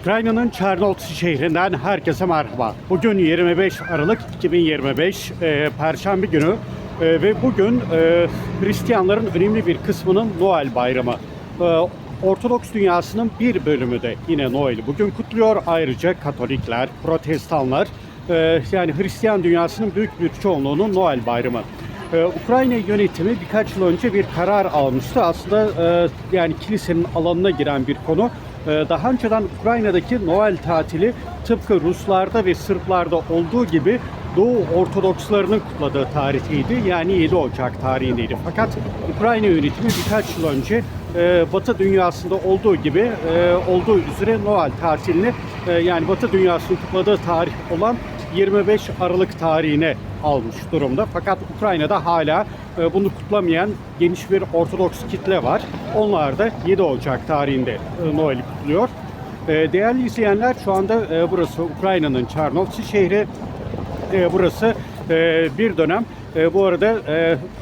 Ukrayna'nın Çernovtsi şehrinden herkese merhaba. Bugün 25 Aralık 2025 e, Perşembe günü E, ve bugün e, Hristiyanların önemli bir kısmının Noel bayramı. E, Ortodoks dünyasının bir bölümü de yine Noel'i bugün kutluyor. Ayrıca Katolikler, Protestanlar e, yani Hristiyan dünyasının büyük bir çoğunluğunun Noel bayramı. Ee, Ukrayna yönetimi birkaç yıl önce bir karar almıştı. Aslında e, yani kilisenin alanına giren bir konu. Ee, daha önceden Ukrayna'daki Noel tatili tıpkı Ruslarda ve Sırplarda olduğu gibi Doğu Ortodokslarının kutladığı tarihiydi. Yani 7 Ocak tarihindeydi. Fakat Ukrayna yönetimi birkaç yıl önce e, Batı dünyasında olduğu gibi e, olduğu üzere Noel tatilini e, yani Batı dünyasının kutladığı tarih olan 25 Aralık tarihine almış durumda. Fakat Ukrayna'da hala bunu kutlamayan geniş bir Ortodoks kitle var. Onlar da 7 Ocak tarihinde Noel'i kutluyor. E, Değerli izleyenler şu anda e, burası Ukrayna'nın Çernovtsi şehri. E, burası e, bir dönem bu arada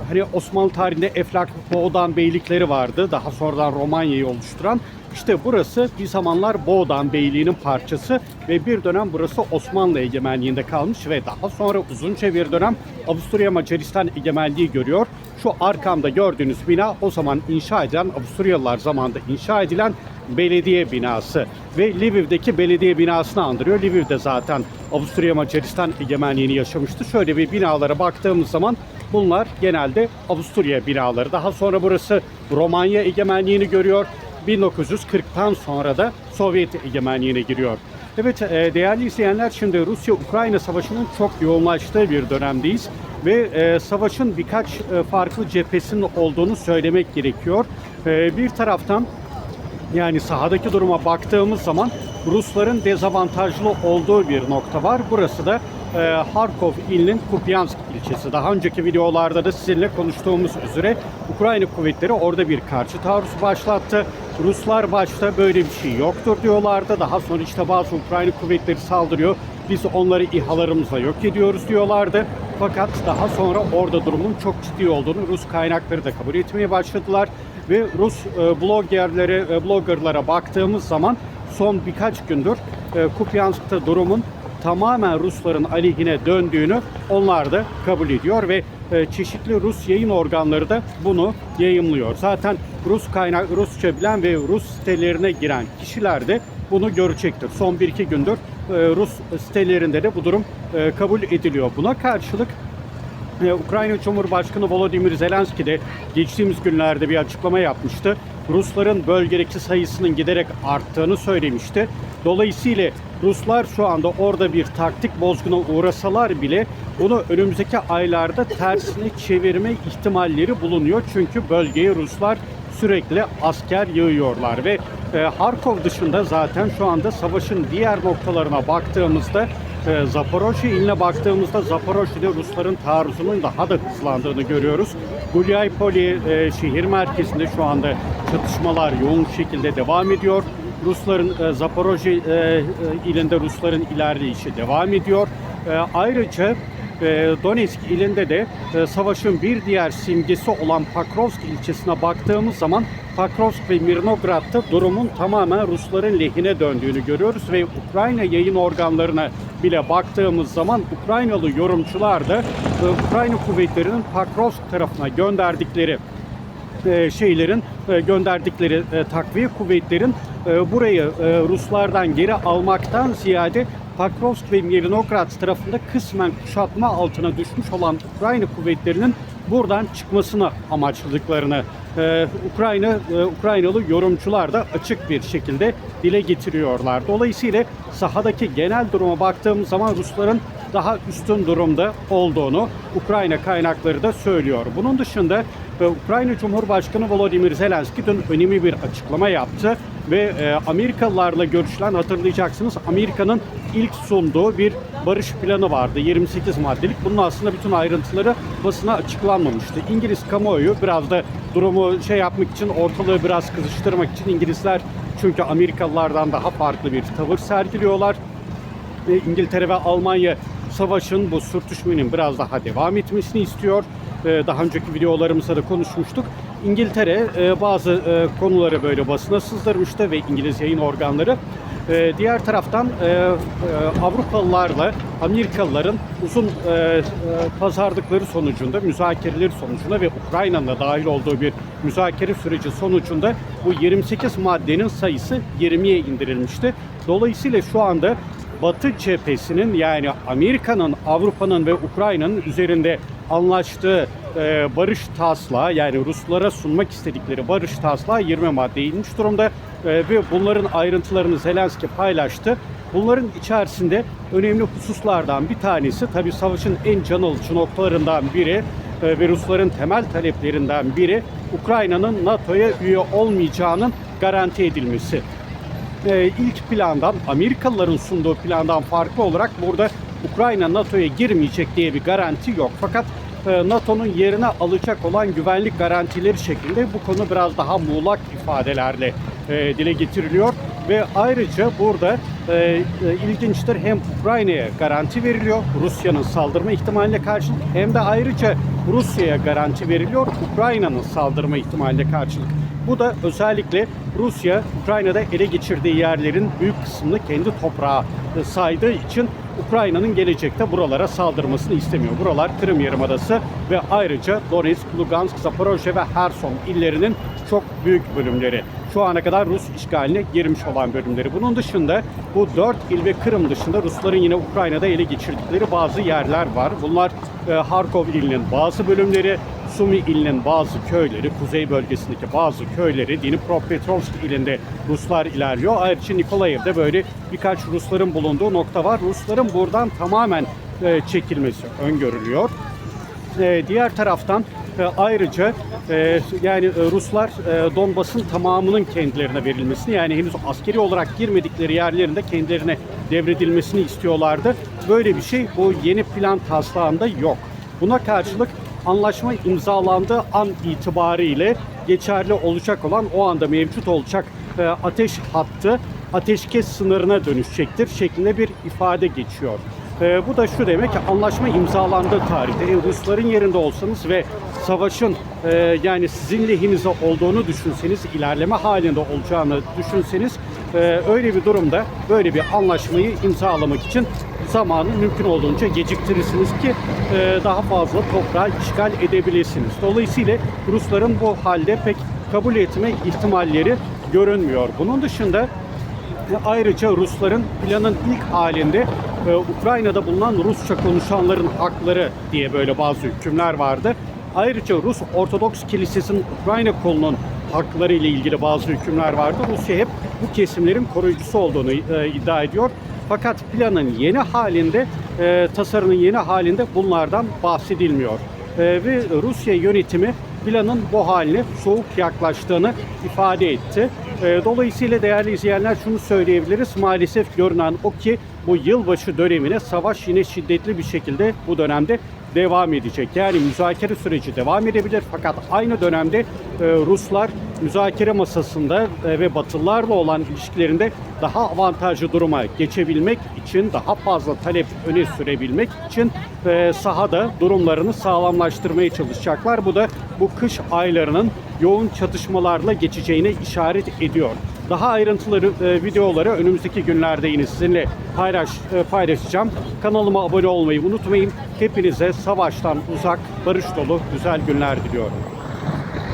hani Osmanlı tarihinde Eflak Boğdan beylikleri vardı. Daha sonradan Romanya'yı oluşturan. İşte burası bir zamanlar Boğdan Beyliği'nin parçası ve bir dönem burası Osmanlı egemenliğinde kalmış ve daha sonra uzunca bir dönem Avusturya Macaristan egemenliği görüyor. Şu arkamda gördüğünüz bina o zaman inşa edilen Avusturyalılar zamanında inşa edilen belediye binası ve Lviv'deki belediye binasını andırıyor. Lviv de zaten Avusturya Macaristan egemenliğini yaşamıştı. Şöyle bir binalara baktığımız zaman bunlar genelde Avusturya binaları. Daha sonra burası Romanya egemenliğini görüyor. 1940'tan sonra da Sovyet egemenliğine giriyor. Evet e, değerli izleyenler şimdi Rusya-Ukrayna savaşının çok yoğunlaştığı bir dönemdeyiz ve e, savaşın birkaç e, farklı cephesinin olduğunu söylemek gerekiyor. E, bir taraftan yani sahadaki duruma baktığımız zaman Rusların dezavantajlı olduğu bir nokta var. Burası da e, Harkov ilinin Kupyansk ilçesi. Daha önceki videolarda da sizinle konuştuğumuz üzere Ukrayna kuvvetleri orada bir karşı taarruz başlattı. Ruslar başta böyle bir şey yoktur diyorlardı. Daha sonra işte bazı Ukrayna kuvvetleri saldırıyor. Biz onları İHA'larımızla yok ediyoruz diyorlardı. Fakat daha sonra orada durumun çok ciddi olduğunu Rus kaynakları da kabul etmeye başladılar ve Rus e, bloggerlere, e, bloggerlara baktığımız zaman son birkaç gündür e, Kupyansk'ta durumun tamamen Rusların aleyhine döndüğünü onlar da kabul ediyor ve e, çeşitli Rus yayın organları da bunu yayımlıyor. Zaten Rus kaynak Rusça bilen ve Rus sitelerine giren kişiler de bunu görecektir. Son 1-2 gündür Rus sitelerinde de bu durum kabul ediliyor. Buna karşılık Ukrayna Cumhurbaşkanı Volodymyr Zelenski de geçtiğimiz günlerde bir açıklama yapmıştı. Rusların bölgedeki sayısının giderek arttığını söylemişti. Dolayısıyla Ruslar şu anda orada bir taktik bozguna uğrasalar bile bunu önümüzdeki aylarda tersine çevirme ihtimalleri bulunuyor. Çünkü bölgeye Ruslar sürekli asker yığıyorlar ve e, Harkov dışında zaten şu anda savaşın diğer noktalarına baktığımızda e, Zaporojye iline baktığımızda Zaporojye'de Rusların taarruzunun daha da hızlandığını görüyoruz. Gulyaypoli e, şehir merkezinde şu anda çatışmalar yoğun şekilde devam ediyor. Rusların e, Zaporojye e, e, ilinde Rusların ilerleyişi devam ediyor. E, ayrıca Donetsk ilinde de e, savaşın bir diğer simgesi olan Pakrovsk ilçesine baktığımız zaman Pakrovsk ve Mirnograd'da durumun tamamen Rusların lehine döndüğünü görüyoruz ve Ukrayna yayın organlarına bile baktığımız zaman Ukraynalı yorumcular da e, Ukrayna kuvvetlerinin Pakrovsk tarafına gönderdikleri e, şeylerin gönderdikleri takviye kuvvetlerin burayı Ruslardan geri almaktan ziyade Pakrovsk ve Mirnograd tarafında kısmen kuşatma altına düşmüş olan Ukrayna kuvvetlerinin buradan çıkmasını amaçladıklarını e, Ukrayna e, Ukraynalı yorumcular da açık bir şekilde dile getiriyorlar. Dolayısıyla sahadaki genel duruma baktığımız zaman Rusların daha üstün durumda olduğunu Ukrayna kaynakları da söylüyor. Bunun dışında e, Ukrayna Cumhurbaşkanı Volodymyr Zelenski dün önemli bir açıklama yaptı ve e, Amerikalılarla görüşülen hatırlayacaksınız Amerika'nın ilk sunduğu bir barış planı vardı 28 maddelik. Bunun aslında bütün ayrıntıları basına açıklanmamıştı. İngiliz kamuoyu biraz da durumu şey yapmak için ortalığı biraz kızıştırmak için İngilizler çünkü Amerikalılardan daha farklı bir tavır sergiliyorlar. Ve İngiltere ve Almanya savaşın bu sürtüşmenin biraz daha devam etmesini istiyor. Ee, Daha önceki videolarımızda da konuşmuştuk. İngiltere e, bazı e, konuları böyle basına sızdırmıştı ve İngiliz yayın organları. E, diğer taraftan Avrupalılarla Amerikalıların uzun pazarlıkları sonucunda, müzakereleri sonucunda ve Ukrayna'nın da dahil olduğu bir müzakere süreci sonucunda bu 28 maddenin sayısı 20'ye indirilmişti. Dolayısıyla şu anda Batı cephesinin yani Amerika'nın, Avrupa'nın ve Ukrayna'nın üzerinde anlaştığı e, barış taslağı yani Ruslara sunmak istedikleri barış taslağı 20 maddeye inmiş durumda E, ve bunların ayrıntılarını Zelenski paylaştı. Bunların içerisinde önemli hususlardan bir tanesi tabii savaşın en can alıcı noktalarından biri e, ve Rusların temel taleplerinden biri Ukrayna'nın NATO'ya üye olmayacağının garanti edilmesi e, ilk plandan Amerikalıların sunduğu plandan farklı olarak burada Ukrayna NATO'ya girmeyecek diye bir garanti yok. Fakat e, NATO'nun yerine alacak olan güvenlik garantileri şeklinde bu konu biraz daha muğlak ifadelerle e, dile getiriliyor ve ayrıca burada e, e, ilginçtir hem Ukrayna'ya garanti veriliyor Rusya'nın saldırma ihtimaline karşılık hem de ayrıca Rusya'ya garanti veriliyor Ukrayna'nın saldırma ihtimaline karşılık. Bu da özellikle Rusya Ukrayna'da ele geçirdiği yerlerin büyük kısmını kendi toprağı saydığı için Ukrayna'nın gelecekte buralara saldırmasını istemiyor. Buralar Kırım Yarımadası ve ayrıca Donetsk, Lugansk, Zaporojye ve Herson illerinin çok büyük bölümleri. Şu ana kadar Rus işgaline girmiş olan bölümleri. Bunun dışında bu dört il ve Kırım dışında Rusların yine Ukrayna'da ele geçirdikleri bazı yerler var. Bunlar e, Harkov ilinin bazı bölümleri, Sumi ilinin bazı köyleri, kuzey bölgesindeki bazı köyleri, Dnipropetrovsk ilinde Ruslar ilerliyor. Ayrıca Nikolayev'de böyle birkaç Rusların bulunduğu nokta var. Rusların buradan tamamen e, çekilmesi öngörülüyor. E, diğer taraftan e, ayrıca e, yani e, Ruslar e, Donbas'ın tamamının kendilerine verilmesini yani henüz askeri olarak girmedikleri yerlerinde kendilerine devredilmesini istiyorlardı. Böyle bir şey bu yeni plan taslağında yok. Buna karşılık anlaşma imzalandığı an itibariyle geçerli olacak olan o anda mevcut olacak e, ateş hattı ateşkes sınırına dönüşecektir şeklinde bir ifade geçiyor. E, bu da şu demek ki anlaşma imzalandığı tarihte e, Rusların yerinde olsanız ve savaşın e, yani sizin lehinize olduğunu düşünseniz, ilerleme halinde olacağını düşünseniz e, öyle bir durumda böyle bir anlaşmayı imzalamak için zamanı mümkün olduğunca geciktirirsiniz ki e, daha fazla toprağı işgal edebilirsiniz. Dolayısıyla Rusların bu halde pek kabul etme ihtimalleri görünmüyor. Bunun dışında ve ayrıca Rusların planın ilk halinde e, Ukrayna'da bulunan Rusça konuşanların hakları diye böyle bazı hükümler vardı. Ayrıca Rus Ortodoks Kilisesi'nin Ukrayna kolunun hakları ile ilgili bazı hükümler vardı. Rusya hep bu kesimlerin koruyucusu olduğunu e, iddia ediyor. Fakat planın yeni halinde, e, tasarının yeni halinde bunlardan bahsedilmiyor. E, ve Rusya yönetimi planın bu haline soğuk yaklaştığını ifade etti. E, dolayısıyla değerli izleyenler şunu söyleyebiliriz. Maalesef görünen o ki bu yılbaşı dönemine savaş yine şiddetli bir şekilde bu dönemde devam edecek. Yani müzakere süreci devam edebilir fakat aynı dönemde e, Ruslar müzakere masasında e, ve Batılılarla olan ilişkilerinde daha avantajlı duruma geçebilmek için daha fazla talep öne sürebilmek için e, sahada durumlarını sağlamlaştırmaya çalışacaklar. Bu da bu kış aylarının yoğun çatışmalarla geçeceğine işaret ediyor. Daha ayrıntıları videoları önümüzdeki günlerde yine sizinle paylaş, paylaşacağım. Kanalıma abone olmayı unutmayın. Hepinize savaştan uzak, barış dolu güzel günler diliyorum.